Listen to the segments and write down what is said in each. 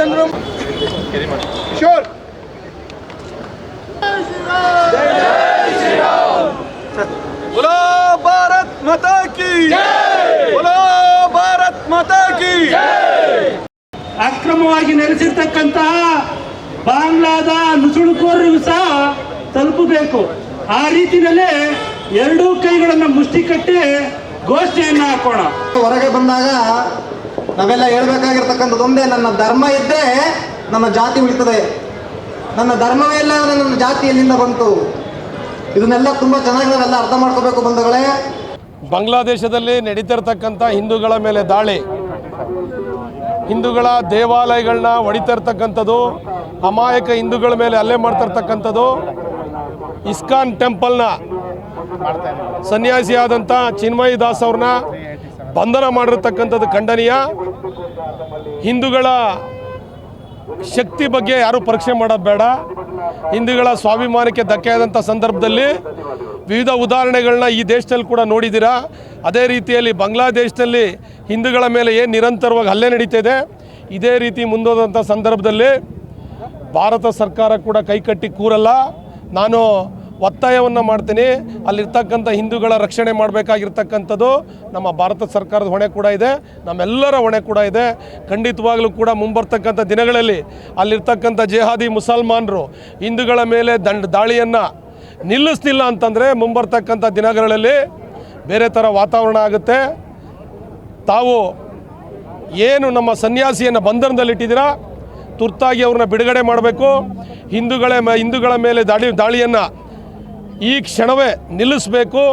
श्रीरामचंद्र ಕಿಶೋರ್ बोलो भारत माता की बोलो भारत माता की ಅಕ್ರಮವಾಗಿ ನೆಲೆಸಿರ್ತಕ್ಕಂತಹ ಬಾಂಗ್ಲಾದ ನುಸುಳುಕೋರರಿಗೂ ಸಹ ತಲುಪಬೇಕು ಆ ರೀತಿಯಲ್ಲೇ ಎರಡೂ ಕೈಗಳನ್ನು ಮುಷ್ಟಿ ಕಟ್ಟಿ ಘೋಷಣೆಯನ್ನು ಹಾಕೋಣ ಹೊರಗೆ ಬಂದಾಗ ನಾವೆಲ್ಲ ಹೇಳ್ಬೇಕಾಗಿರ್ತಕ್ಕಂಥದ್ದು ಒಂದೇ, ನನ್ನ ಧರ್ಮ ಇದ್ದರೆ ನನ್ನ ಜಾತಿ ಉಳಿತದೆ. ನನ್ನ ಧರ್ಮವೇ ಇಲ್ಲ ಅಂದ್ರೆ ನನ್ನ ಜಾತಿ ಎಲ್ಲಿಂದ ಬಂತು? ಇದನ್ನೆಲ್ಲ ತುಂಬ ಚೆನ್ನಾಗಿ ನಾವೆಲ್ಲ ಅರ್ಥ ಮಾಡ್ಕೋಬೇಕು ಬಂಧುಗಳೇ. ಬಾಂಗ್ಲಾದೇಶದಲ್ಲಿ ನಡೀತಿರ್ತಕ್ಕಂಥ ಹಿಂದೂಗಳ ಮೇಲೆ ದಾಳಿ. ಹಿಂದೂಗಳ ದೇವಾಲಯಗಳನ್ನ ಹೊಡಿತಿರ್ತಕ್ಕಂಥದ್ದು ಅಮಾಯಕ ಹಿಂದೂಗಳ ಮೇಲೆ ಹಲ್ಲೆ ಮಾಡ್ತಿರ್ತಕ್ಕಂಥದ್ದು, ಇಸ್ಕಾನ್ ಟೆಂಪಲ್ನ ಸನ್ಯಾಸಿಯಾದಂಥ ಚಿನ್ಮಯಿ ದಾಸ್ ಅವ್ರನ್ನ ಬಂಧನ ಮಾಡಿರ್ತಕ್ಕಂಥದ್ದು ಖಂಡನೀಯ. ಹಿಂದೂಗಳ ಶಕ್ತಿ ಬಗ್ಗೆ ಯಾರೂ ಪರೀಕ್ಷೆ ಮಾಡೋದು ಬೇಡ. ಹಿಂದೂಗಳ ಸ್ವಾಭಿಮಾನಕ್ಕೆ ಧಕ್ಕೆ ಆದಂಥ ಸಂದರ್ಭದಲ್ಲಿ ವಿವಿಧ ಉದಾಹರಣೆಗಳನ್ನ ಈ ದೇಶದಲ್ಲಿ ಕೂಡ ನೋಡಿದ್ದೀರಾ. ಅದೇ ರೀತಿಯಲ್ಲಿ ಬಾಂಗ್ಲಾದೇಶದಲ್ಲಿ ಹಿಂದೂಗಳ ಮೇಲೆ ಏನು ನಿರಂತರವಾಗಿ ಹಲ್ಲೆ ಇದೆ ಇದೇ ರೀತಿ ಮುಂದೋದಂಥ ಸಂದರ್ಭದಲ್ಲಿ ಭಾರತ ಸರ್ಕಾರ ಕೂಡ ಕೈಕಟ್ಟಿ ಕೂರಲ್ಲ. ನಾನು ಒತ್ತಾಯವನ್ನು ಮಾಡ್ತೀನಿ. ಅಲ್ಲಿರ್ತಕ್ಕಂಥ ಹಿಂದೂಗಳ ರಕ್ಷಣೆ ಮಾಡಬೇಕಾಗಿರ್ತಕ್ಕಂಥದ್ದು ನಮ್ಮ ಭಾರತ ಸರ್ಕಾರದ ಹೊಣೆ ಕೂಡ ಇದೆ. ನಮ್ಮೆಲ್ಲರ ಹೊಣೆ ಕೂಡ ಇದೆ. ಖಂಡಿತವಾಗಲೂ ಕೂಡ ಮುಂಬರ್ತಕ್ಕಂಥ ದಿನಗಳಲ್ಲಿ ಅಲ್ಲಿರ್ತಕ್ಕಂಥ ಜೆಹಾದಿ ಮುಸಲ್ಮಾನರು ಹಿಂದೂಗಳ ಮೇಲೆ ದಂಡ, ದಾಳಿಯನ್ನು ನಿಲ್ಲಿಸ್ತಿಲ್ಲ ಅಂತಂದರೆ ಮುಂಬರ್ತಕ್ಕಂಥ ದಿನಗಳಲ್ಲಿ ಬೇರೆ ಥರ ವಾತಾವರಣ ಆಗುತ್ತೆ. ತಾವು ಏನು ನಮ್ಮ ಸನ್ಯಾಸಿಯನ್ನು ಬಂಧನದಲ್ಲಿಟ್ಟಿದ್ದೀರಾ? ತುರ್ತಾಗಿ ಅವ್ರನ್ನ ಬಿಡುಗಡೆ ಮಾಡಬೇಕು. ಹಿಂದೂಗಳ ಹಿಂದೂಗಳ ಮೇಲೆ ದಾಳಿ, ದಾಳಿಯನ್ನು ಈ ಕ್ಷಣವೇ ನಿಲ್ಲಿಸಬೇಕು.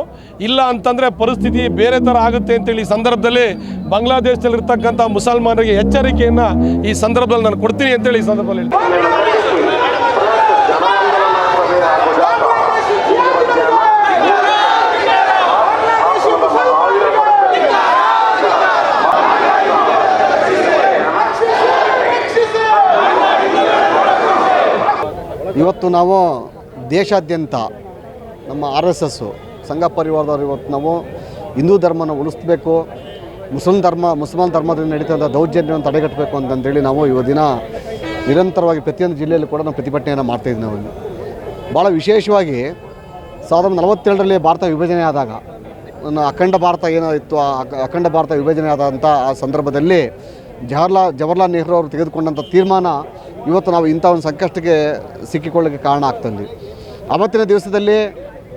ಇಲ್ಲ ಅಂತಂದರೆ ಪರಿಸ್ಥಿತಿ ಬೇರೆ ಥರ ಆಗುತ್ತೆ ಅಂತೇಳಿ ಈ ಸಂದರ್ಭದಲ್ಲಿ ಬಾಂಗ್ಲಾದೇಶದಲ್ಲಿರ್ತಕ್ಕಂಥ ಮುಸಲ್ಮಾನರಿಗೆ ಎಚ್ಚರಿಕೆಯನ್ನು ಈ ಸಂದರ್ಭದಲ್ಲಿ ನಾನು ಕೊಡ್ತೀನಿ ಅಂತೇಳಿ ಈ ಸಂದರ್ಭದಲ್ಲಿ ಇವತ್ತು ನಾವು ದೇಶಾದ್ಯಂತ ನಮ್ಮ ಆರ್ ಎಸ್ ಎಸ್ಸು, ಸಂಘ ಪರಿವಾರದವರು ಇವತ್ತು ನಾವು ಹಿಂದೂ ಧರ್ಮನ ಉಳಿಸ್ಬೇಕು, ಮುಸ್ಲಿಂ ಧರ್ಮ, ಮುಸಲ್ಮಾನ್ ಧರ್ಮದಲ್ಲಿ ನಡೀತಂಥ ದೌರ್ಜನ್ಯವನ್ನು ತಡೆಗಟ್ಟಬೇಕು ಅಂತಂದೇಳಿ ನಾವು ಇವ ದಿನ ನಿರಂತರವಾಗಿ ಪ್ರತಿಯೊಂದು ಜಿಲ್ಲೆಯಲ್ಲಿ ಕೂಡ ನಾವು ಪ್ರತಿಭಟನೆಯನ್ನು ಮಾಡ್ತಾಯಿದ್ವಿ ನಾವು. ಭಾಳ ವಿಶೇಷವಾಗಿ ಸಾವಿರದ ನಲವತ್ತೇಳರಲ್ಲಿ ಭಾರತ ವಿಭಜನೆ ಆದಾಗ ಅಖಂಡ ಭಾರತ ಏನೋ ಆ ಅಖಂಡ ಭಾರತ ವಿಭಜನೆ ಆದಂಥ ಆ ಸಂದರ್ಭದಲ್ಲಿ ಜವಾಹರ್ಲಾಲ್ ಜವಹರ್ಲಾಲ್ ನೆಹರು ಅವರು ತೆಗೆದುಕೊಂಡಂಥ ತೀರ್ಮಾನ ಇವತ್ತು ನಾವು ಇಂಥ ಒಂದು ಸಂಕಷ್ಟಕ್ಕೆ ಸಿಕ್ಕಿಕೊಳ್ಳೋಕ್ಕೆ ಕಾರಣ ಆಗ್ತಂದ್ವಿ ಆವತ್ತಿನ ದಿವಸದಲ್ಲಿ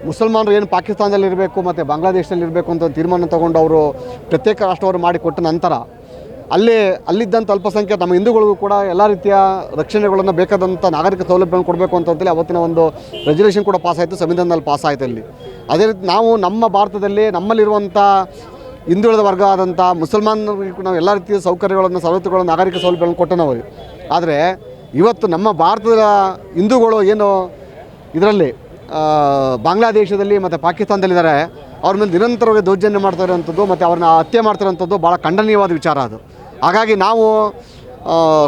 ಮುಸಲ್ಮಾನರು ಏನು ಪಾಕಿಸ್ತಾನದಲ್ಲಿ ಇರಬೇಕು ಮತ್ತು ಬಾಂಗ್ಲಾದೇಶದಲ್ಲಿ ಇರಬೇಕು ಅಂತ ತೀರ್ಮಾನ ತಗೊಂಡು ಅವರು ಪ್ರತ್ಯೇಕ ರಾಷ್ಟ್ರವನ್ನು ಮಾಡಿಕೊಟ್ಟ ನಂತರ ಅಲ್ಲಿ ಅಲ್ಲಿದ್ದಂಥ ಅಲ್ಪಸಂಖ್ಯಾತ ನಮ್ಮ ಹಿಂದೂಗಳಿಗೂ ಕೂಡ ಎಲ್ಲ ರೀತಿಯ ರಕ್ಷಣೆಗಳನ್ನು ಬೇಕಾದಂಥ ನಾಗರಿಕ ಸೌಲಭ್ಯಗಳನ್ನು ಕೊಡಬೇಕು ಅಂತಂದೇಳಿ ಅವತ್ತಿನ ಒಂದು ರೆಜುಲೇಷನ್ ಕೂಡ ಪಾಸ್ ಆಯಿತು, ಸಂವಿಧಾನದಲ್ಲಿ ಪಾಸ್ ಆಯಿತು ಅಲ್ಲಿ. ಅದೇ ರೀತಿ ನಾವು ನಮ್ಮ ಭಾರತದಲ್ಲಿ ನಮ್ಮಲ್ಲಿರುವಂಥ ಹಿಂದುಳಿದ ವರ್ಗ ಆದಂಥ ಮುಸಲ್ಮಾನರಿಗೆ ನಾವು ಎಲ್ಲ ರೀತಿಯ ಸೌಕರ್ಯಗಳನ್ನು, ಸವಲತ್ತುಗಳನ್ನು, ನಾಗರಿಕ ಸೌಲಭ್ಯಗಳನ್ನು ಕೊಟ್ಟು ನಾವು ಆದರೆ ಇವತ್ತು ನಮ್ಮ ಭಾರತದ ಹಿಂದೂಗಳು ಏನು ಇದರಲ್ಲಿ ಬಾಂಗ್ಲಾದೇಶದಲ್ಲಿ ಮತ್ತು ಪಾಕಿಸ್ತಾನದಲ್ಲಿದ್ದಾರೆ, ಅವ್ರ ಮೇಲೆ ನಿರಂತರವಾಗಿ ದೌರ್ಜನ್ಯ ಮಾಡ್ತಾ ಇರೋವಂಥದ್ದು ಮತ್ತು ಅವ್ರನ್ನ ಹತ್ಯೆ ಮಾಡ್ತಿರೋಂಥದ್ದು ಭಾಳ ಖಂಡನೀಯವಾದ ವಿಚಾರ ಅದು. ಹಾಗಾಗಿ ನಾವು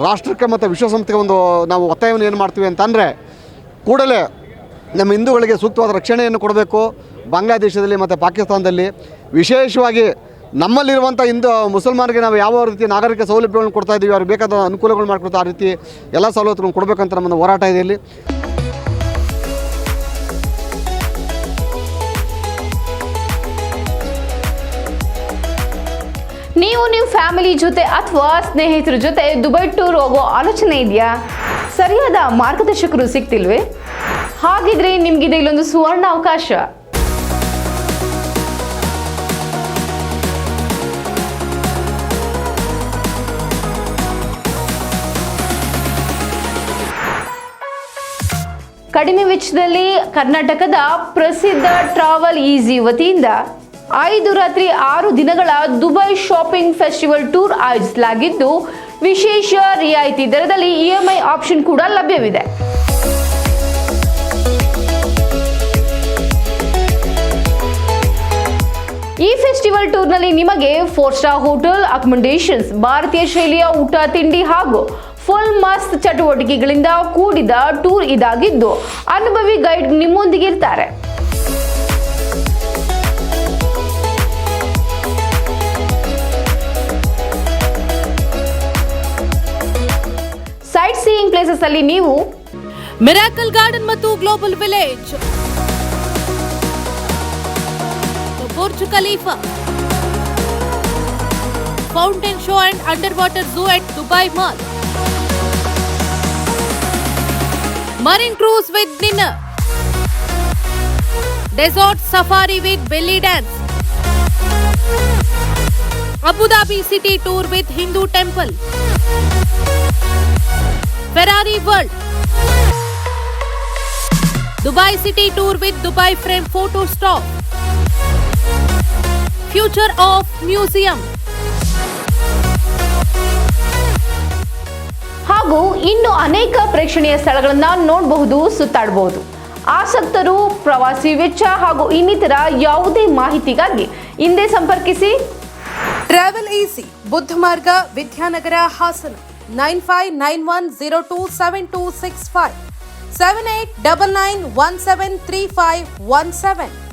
ರಾಷ್ಟ್ರಕ್ಕೆ ಮತ್ತು ವಿಶ್ವಸಂಸ್ಥೆಗೆ ಒಂದು ನಾವು ಒತ್ತಾಯವನ್ನು ಏನು ಮಾಡ್ತೀವಿ ಅಂತಂದರೆ, ಕೂಡಲೇ ನಮ್ಮ ಹಿಂದೂಗಳಿಗೆ ಸೂಕ್ತವಾದ ರಕ್ಷಣೆಯನ್ನು ಕೊಡಬೇಕು, ಬಾಂಗ್ಲಾದೇಶದಲ್ಲಿ ಮತ್ತು ಪಾಕಿಸ್ತಾನದಲ್ಲಿ. ವಿಶೇಷವಾಗಿ ನಮ್ಮಲ್ಲಿರುವಂಥ ಹಿಂದೂ, ಮುಸಲ್ಮಾನರಿಗೆ ನಾವು ಯಾವ ರೀತಿ ನಾಗರಿಕ ಸೌಲಭ್ಯಗಳನ್ನು ಕೊಡ್ತಾ ಇದ್ದೀವಿ ಅವ್ರಿಗೆ ಬೇಕಾದ ಅನುಕೂಲಗಳು ಮಾಡಿಕೊಡ್ತಾ ಆ ರೀತಿ ಎಲ್ಲ ಸವಲತ್ತುಗಳನ್ನು ಕೊಡಬೇಕಂತ ನಮ್ಮನ್ನು ಹೋರಾಟ ಇದೆ ಇಲ್ಲಿ. ನೀವು ನಿಮ್ಮ ಫ್ಯಾಮಿಲಿ ಜೊತೆ ಅಥವಾ ಸ್ನೇಹಿತರ ಜೊತೆ ದುಬೈ ಟೂರ್ ಹೋಗೋ ಆಲೋಚನೆ ಇದೆಯಾ? ಸರಿಯಾದ ಮಾರ್ಗದರ್ಶಕರು ಸಿಗ್ತಿಲ್ವೇ? ಹಾಗಿದ್ರೆ ನಿಮ್ಗಿದೆ ಇಲ್ಲೊಂದು ಸುವರ್ಣ ಅವಕಾಶ. ಕಡಿಮೆ ವೆಚ್ಚದಲ್ಲಿ ಕರ್ನಾಟಕದ ಪ್ರಸಿದ್ಧ ಟ್ರಾವೆಲ್ ಈಸಿ ವತಿಯಿಂದ ಐದು ರಾತ್ರಿ ಆರು ದಿನಗಳ ದುಬೈ ಶಾಪಿಂಗ್ ಫೆಸ್ಟಿವಲ್ ಟೂರ್ ಆಯೋಜಿಸಲಾಗಿದ್ದು, ವಿಶೇಷ ರಿಯಾಯಿತಿ ದರದಲ್ಲಿ ಇಎಂಐ ಆಪ್ಷನ್ ಕೂಡ ಲಭ್ಯವಿದೆ. ಈ ಫೆಸ್ಟಿವಲ್ ಟೂರ್ನಲ್ಲಿ ನಿಮಗೆ ಫೋರ್ ಸ್ಟಾರ್ ಹೋಟೆಲ್, ಅಕಮಂಡೇಷನ್ಸ್, ಭಾರತೀಯ ಶೈಲಿಯ ಊಟ, ತಿಂಡಿ ಹಾಗೂ ಫುಲ್ ಮಸ್ತ್ ಚಟುವಟಿಕೆಗಳಿಂದ ಕೂಡಿದ ಟೂರ್ ಇದಾಗಿದ್ದು, ಅನುಭವಿ ಗೈಡ್ ನಿಮ್ಮೊಂದಿಗೆ ಇರ್ತಾರೆ ಪ್ಲೇಸಸ್ ಅಲ್ಲಿ ನೀವು ಮಿರಾಕಲ್ ಗಾರ್ಡನ್ ಮತ್ತು global village Burj Khalifa fountain show and under water zoo at Dubai mall marine cruise with dinner desert safari with belly dance Abu Dhabi city tour with Hindu temple Ferrari world Dubai city tour with Dubai frame photo stop future of museum ಹಾಗೂ ಇನ್ನು ಅನೇಕ ಪ್ರೇಕ್ಷಣೀಯ ಸ್ಥಳಗಳನ್ನ ನೋಡಬಹುದು ಸುತ್ತಾಡಬಹುದು. ಆಸಕ್ತರು ಪ್ರವಾಸಿ ವೆಚ್ಚ ಹಾಗೂ ಇನ್ನಿತರ ಯಾವುದೇ ಮಾಹಿತಿಗಾಗಿ ಹಿಂದೆ ಸಂಪರ್ಕಿಸಿ. ಟ್ರಾವೆಲ್ ಈಸಿ ಬುದ್ಧ ಮಾರ್ಗ Vidyanagar Hassan. nine five nine one zero two seven two six five seven eight double nine one seven three five one seven 7899173517